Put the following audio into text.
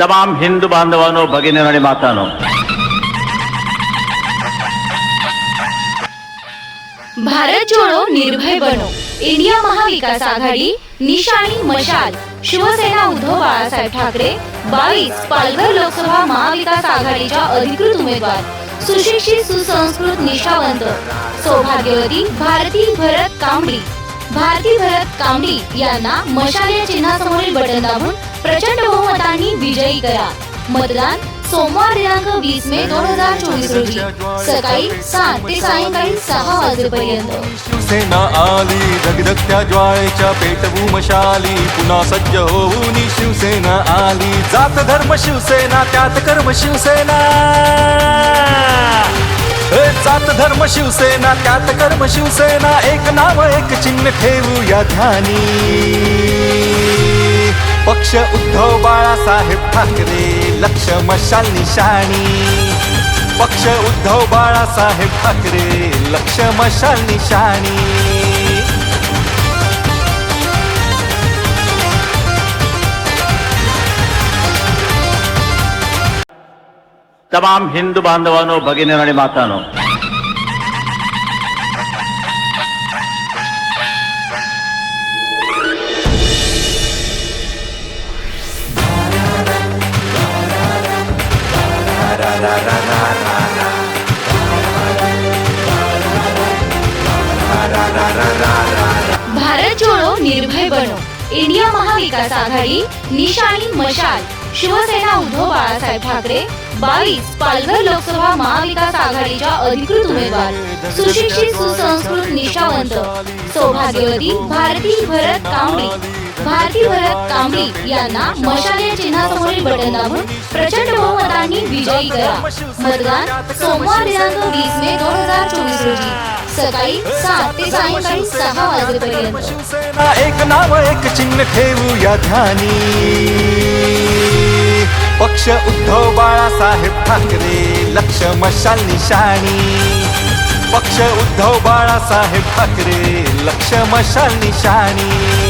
तमाम हिंदू बांधवांनो भगिनी आणि मातानो. भारत जोडो निर्भय बनो. इंडिया महाविकास आघाडी निशाणी मशाल. शिवसेना उद्धव बाळासाहेब ठाकरे बावीस पालघर लोकसभा महाविकास आघाडीच्या अधिकृत उमेदवार. सुशिक्षित सुसंस्कृत निष्ठावंत. सौभाग्यवती भारती भरत कांबळी. भारती भरत कांबळी यांना मशाल या चिन्हासमोरील बटन दाबून प्रचंड बहुमतांनी विजयी करा. मतदान सोमवार दिनांक वीस मे दोन हजार चोवीस रोजी. सकाळी सात ते सायंकाळी सहा वाजेपर्यंत. शिवसेना आली धगधगत्या ज्वाळेच्या पेटवू मशाली पुन्हा सज्ज होऊन शिवसेना आली. जात धर्म शिवसेना त्यात कर्म शिवसेना. ए, जात धर्म शिवसेना त्यात कर्म शिवसेना. एक नाव एक चिन्ह ठेवूया ध्यानी. पक्ष उद्धव बाळासाहेब ठाकरे लक्ष मशाल निशाणी पक्ष उद्धव बाळासाहेब ठाकरे लक्ष मशाल निशाणी तमाम हिंदू बांधवांनो भगिनी आणि मातानो भारत जोडो निर्भय बनो. इंडिया महाविकास आघाडी निशाणी मशाल. शिवसेना उद्धव बाळासाहेब ठाकरे बावीस पालघर लोकसभा महाविकास आघाडीच्या अधिकृत उमेदवार सुशिक्षित सुसंस्कृत निष्ठावंत सौभाग्यवती भारती भरत कांबळी. भारती भरत कांबळी यांना मशाल या चिन्हासमोरील बटन दाबून प्रचंड बहुमतांनी विजयी करा. मतदान सोमवार दिनांक वीस मे दोन हजार चोवीस रोजी सकाळी सात ते सायंकाळी सहा वाजेपर्यंत. एक नाव एक चिन्ह ठेवू या ध्यानी. पक्ष उद्धव बाळासाहेब ठाकरे लक्ष मशाल निशाणी. पक्ष उद्धव बाळासाहेब ठाकरे लक्ष मशाल निशाणी.